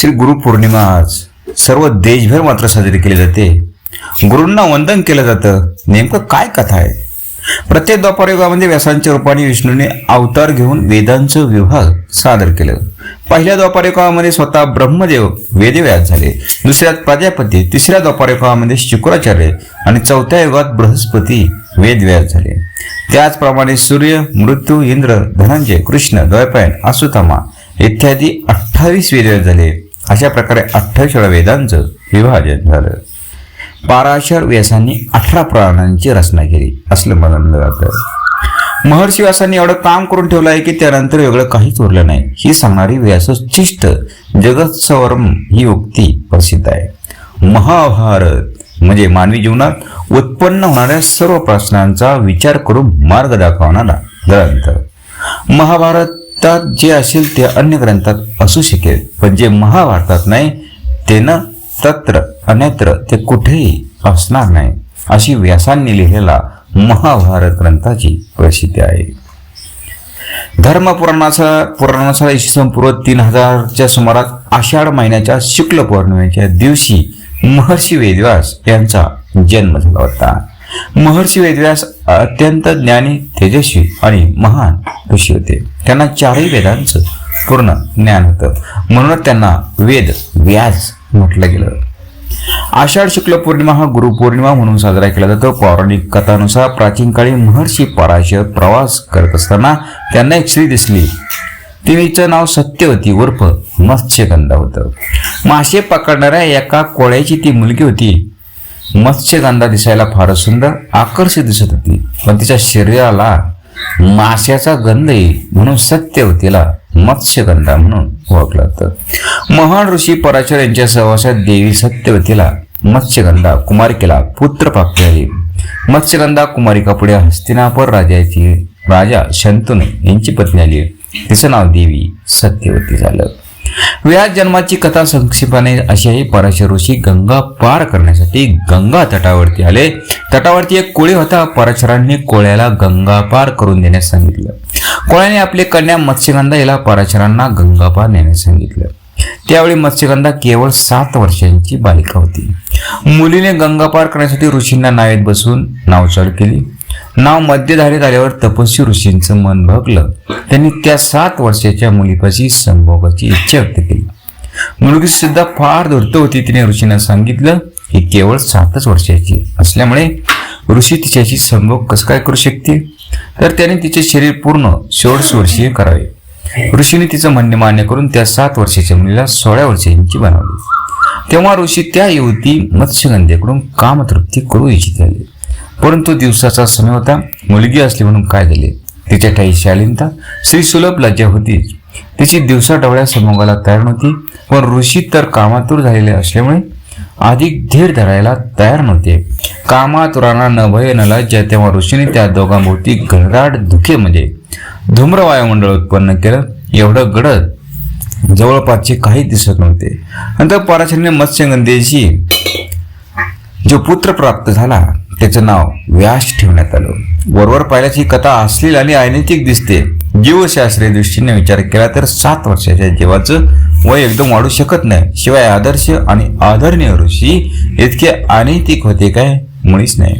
श्री गुरुपौर्णिमा आज सर्व देशभर मात्र साजरी केली जाते. गुरूंना वंदन केलं जातं. नेमकं काय कथा आहे? प्रत्येक द्वापारयुगामध्ये व्यासांच्या रूपाने विष्णूने अवतार घेऊन वेदांचं विभाग सादर केलं. पहिल्या द्वापारयुगामध्ये स्वतः ब्रह्मदेव वेदव्यास झाले. दुसऱ्यात प्रजापती तिसऱ्या द्वापारयुगामध्ये शुक्राचार्य आणि चौथ्या युगात बृहस्पती वेदव्यास झाले. त्याचप्रमाणे सूर्य मृत्यू इंद्र धनंजय कृष्ण द्वैपायन असुतामा इत्यादी अठ्ठावीस वेद झाले. अशा प्रकारे अठ्ठावीस वेदांचं विभाजन झालं. पाराशर व्यासांनी अठरा प्राणांची रचना केली असलं म्हणलं जातं. महर्षी व्यासांनी एवढं काम करून ठेवलं आहे की त्यानंतर वेगळं काहीच उरलं नाही. ही सांगणारी व्यासोच्छिष्ट जगत सवरम ही उक्ती प्रसिद्ध आहे. महाभारत म्हणजे मानवी जीवनात उत्पन्न होणाऱ्या सर्व प्रश्नांचा विचार करून मार्ग दाखवणारा ग्रंथ. त्यात जे असेल ते अन्य ग्रंथात असू शकेल. पण जे महाभारतात नाही ते न तत्र अन्यत्र ते कुठेही असणार नाही. अशी व्यासांनी लिहिलेला महाभारत ग्रंथाची प्रसिद्धी आहे धर्मपुराणाचा पुराणानुसार इसवी सन पूर्व तीन हजारच्या सुमारात आषाढ महिन्याच्या शुक्ल पौर्णिमेच्या दिवशी महर्षी वेदव्यास यांचा जन्म झाला होता. महर्षी वेदव्यास अत्यंत ज्ञानी तेजस्वी आणि महान ऋषी होते. त्यांना चारही वेदांचं पूर्ण ज्ञान होतं. म्हणूनच त्यांना वेद व्यास म्हटलं गेलं. आषाढ शुक्ल पौर्णिमा हा गुरुपौर्णिमा म्हणून साजरा केला जातो. पौराणिक कथानुसार प्राचीन काळी महर्षी पराशर प्रवास करत असताना त्यांना एक स्त्री दिसली. तिचं नाव सत्यवती उर्फ मत्स्यगंधा होतं. मासे पकडणाऱ्या एका कोळ्याची ती मुलगी होती. मत्स्यगंधा दिसायला फारच सुंदर आकर्षित दिसत होती. पण तिच्या शरीराला माश्याचा गंध येईल म्हणून सत्यवतीला मत्स्यगंधा म्हणून ओळखलं जातं. महान ऋषी पराशर यांच्या सहवासात देवी सत्यवतीला मत्स्यगंधा कुमारिकेला पुत्र प्राप्त झाली. मत्स्यगंधा कुमारिका पुढे हस्तिनापूर राजाची राजा शंतनू यांची पत्नी आली. तिचं नाव देवी सत्यवती झालं. व्यास जन्माची कथा संक्षिपाने अशी आहे. पराशर ऋषी गंगा पार करण्यासाठी गंगा तटावरती आले. तटावरती एक कोळी होता. पराशरांनी कोळ्याला गंगा पार करून देण्यास सांगितलं. कोळ्याने आपले कन्या मत्स्यगंधा याला पराशरांना गंगा पार नेण्यास सांगितलं. त्यावेळी मत्स्यगंधा केवळ सात वर्षांची बालिका होती. मुलीने गंगा पार करण्यासाठी ऋषींना नावेत बसून नाव चालू केली. नाव मध्यधारेत आल्यावर तपस्वी ऋषींचं मन भगलं. त्यांनी त्या सात वर्षाच्या मुलीपाशी संभोगाची इच्छा व्यक्त केली. मुलगी सुद्धा फार धूर्त होती तिने ऋषींना सांगितलं की केवळ सातच वर्षाची असल्यामुळे ऋषी तिच्याशी संभोग कसं काय करू शकते तर त्याने तिचे शरीर पूर्ण षोडश वर्षीय करावे. ऋषीने तिचं म्हणणे मान्य करून त्या सात वर्षाच्या मुलीला सोळा वर्षांची बनवली. तेव्हा ऋषी त्या युवती मत्स्यगंधेकडून कामतृप्ती करू इच्छित झाली. परंतु दिवसाचा समय होता. मुलगी असली म्हणून काय झाले? तिच्या ठाई शालीनता श्री सुलभ लज्जा होती. तिची दिवसा डवळ्या समोगाला तयार नव्हती. पण ऋषी तर कामातूर झालेले असल्यामुळे अधिक धीर धरायला तयार नव्हते. कामातुरांना न भय न लज्जा तेव्हा ऋषीने त्या दोघांभोवती घनदाट धुके म्हणजे धूम्र वायुमंडळ उत्पन्न केलं. एवढं गडद जवळपासचे काही दिसत नव्हते. नंतर पराशरीने मत्स्यगंधेशी जो पुत्र प्राप्त झाला त्याचं नाव व्यास ठेवण्यात आलं. वरवर पाहिल्याची कथा अश्लील आणि अनैतिक दिसते. जीवशास्त्रीय दृष्टीने विचार केला तर सात वर्षाच्या जीवाचं वय एकदम वाढू शकत नाही. शिवाय आदर्श आणि आदरणीय ऋषी इतके अनैतिक होते काय मुळीच नाही.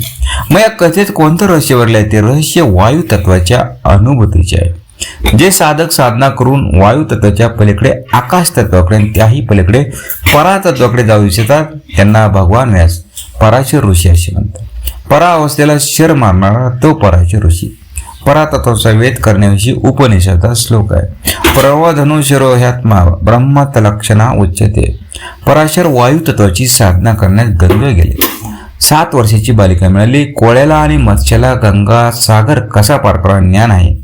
मग या कथेत कोणतं रहस्य वरलंय ते रहस्य वायू तत्वाच्या अनुभूतीचे आहे. जे साधक साधना करून वायू तत्वाच्या पलीकडे आकाश तत्वाकडे आणि त्याही पलीकडे परातत्वाकडे जाऊ इच्छितात त्यांना भगवान व्यास पराशर ऋषी असे म्हणतात. परावस्थेला शर मारणारा तो पराचे ऋषी. परातत्वाचा वेध करण्याविषयी उपनिषदा श्लोक आहे. प्रवधनु शिरो ह्यात्मा ब्रह्मत लक्षणा उच्चते पराशर वायुतत्वाची साधना करण्यास गंग गेले. सात वर्षाची बालिका मिळाली. कोळ्याला आणि मत्स्याला गंगा सागर कसा पार करावा ज्ञान आहे.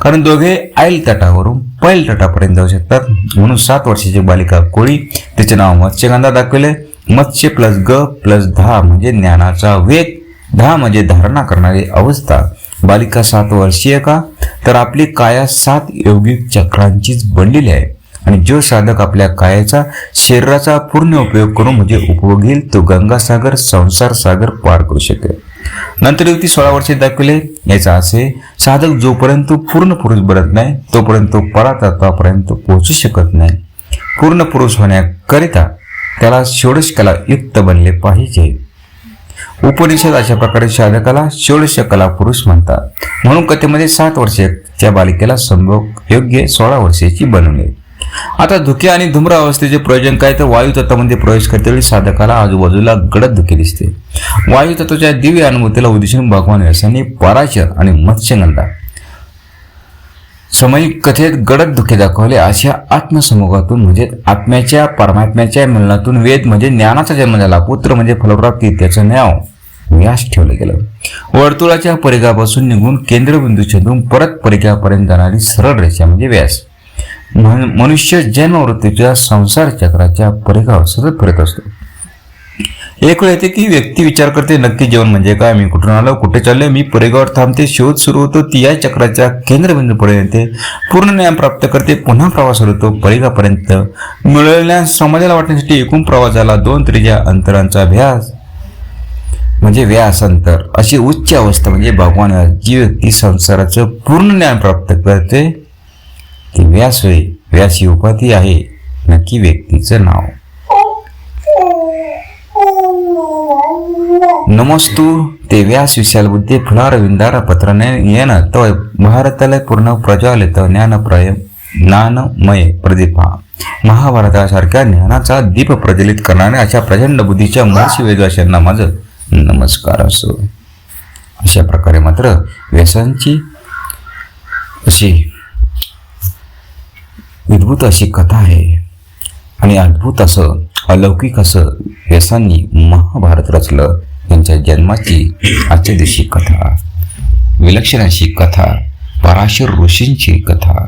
कारण दोघे ऐल तटावरून पैल तटापर्यंत जाऊ शकतात. म्हणून सात वर्षाची बालिका कोळी तिचे नाव मत्स्यगंधा दाखवले. मत्स्य प्लस ग प्लस धा म्हणजे ज्ञानाचा वेग दहा म्हणजे धारणा करणारी अवस्था. बालिका सात वर्षीय का? तर आपली काया सात योगिक चक्रांचीच बनलेली आहे. आणि जो साधक आपल्या कायाचा शरीराचा पूर्ण उपयोग करून म्हणजे उपयोग घेईल तो गंगासागर संसार सागर पार करू शकेल. नंतर युवती सोळा वर्षे दाखवले. याचा असे साधक जोपर्यंत पूर्ण पुरुष बनत नाही तोपर्यंत परातत्वापर्यंत पोहोचू शकत नाही. पूर्ण पुरुष होण्याकरिता त्याला षोडश कला युक्त बनले पाहिजे. उपनिषद अशा प्रकारे साधकाला षोडश कला पुरुष म्हणतात. म्हणून कथेमध्ये सात वर्षाच्या बालिकेला संभोग योग्य सोळा वर्षाची बनवले. आता धुके आणि धुम्र अवस्थेचे प्रयोजन काय? तर वायू तत्वामध्ये प्रवेश करतेवेळी साधकाला आजूबाजूला गडद धुके दिसते. वायू तत्वाच्या दिव्य अनुभूतीला उद्देशून भगवान व्यासांनी पराशर आणि मत्स्यगंधा समयिक कथेत गडद दुखे दाखवले अशा आत्मसमूहातून म्हणजे आत्म्याच्या परमात्म्याच्या मिलनातून वेद म्हणजे ज्ञानाचा जन्म झाला पुत्र म्हणजे फलप्राप्ती त्याचं नाव व्यास ठेवलं गेलं. वर्तुळाच्या परिघापासून निघून केंद्रबिंदू छेदून परत परिघापर्यंत जाणारी सरळ रेषा म्हणजे व्यास. मनुष्य जन्मवृत्तीच्या संसार चक्राच्या परिघावर सतत फिरत असतो. एक वेळ येते की व्यक्ती विचार करते नक्की जेवण म्हणजे काय? मी कुठून आलो? कुठे चालले मी पुरेगावर थांबते शोध सुरू होतो ती या चक्राच्या केंद्रबिंदूपर्यंत येते. पूर्ण ज्ञान प्राप्त करते पुन्हा प्रवास होतो परिघापर्यंत. मिळवल्या समाजाला वाटण्यासाठी एकूण प्रवासाला दोन त्रिज्या अंतरांचा अभ्यास म्हणजे व्यास अंतर अशी उच्च अवस्था म्हणजे भगवान जी व्यक्ती संसाराचं पूर्ण ज्ञान प्राप्त करते ती व्यास होय व्यास ही उपाधी आहे नक्की व्यक्तीचं नाव. नमस्तू ते व्यास विशाल बुद्धी फुलार विंदार पत्राने येन ಪೂರ್ಣ भारताला पूर्ण ज्ञानमय प्रदीपा महाभारतासारख्या ज्ञानाचा दीप प्रज्वलित करणाऱ्या अशा प्रचंड बुद्धीच्या महर्षी वेदवाशांना माझं नमस्कार असो. अशा प्रकारे मात्र व्यासांची अशी विद्भूत अशी कथा आहे. आणि अद्भुत असं अलौकिक असं व्यासांनी महाभारत रचलं. त्यांच्या जन्माची आजच्या दिवशी कथा विलक्षण अशी कथा पराशर ऋषींची कथा